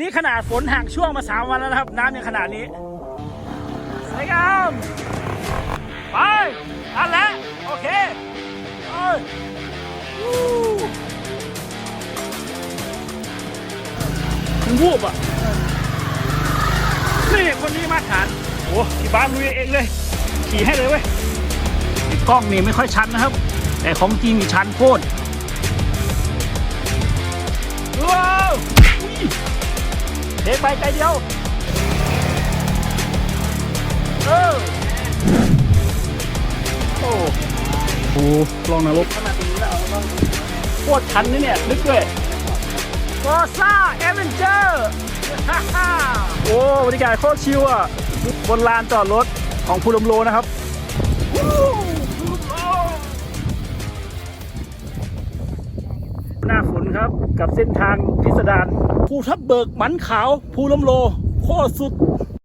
นี่ขนาดฝนห่างช่วงมาสามวันแล้วนะครับ น้ำยังขนาดนี้สวยงามไปอันละโอเคเอ้ยวู้มันวูบอะนี่คนนี้มาตรฐานโอ้ที่บ้านลุยเองเลย ขี่ให้เลยเว้ยกล้องนี่ไม่ค่อยชันนะครับ แต่ของจริงนี่ชันโคตร เทไปไกลเดียว เออ โอ้โหลองนรกโคตรชันนี่เนี่ย นึกด้วยฟอร์ซ่าเอเวนเจอร์ฮ่าฮ่าโอ้บรรยากาศโคตรชิลอะ บนลานจอดรถของภูลมโลนะครับ นครับ กับเส้นทางพิสดารภูทับเบิกหมันขาวภูลมโลโคตรสุด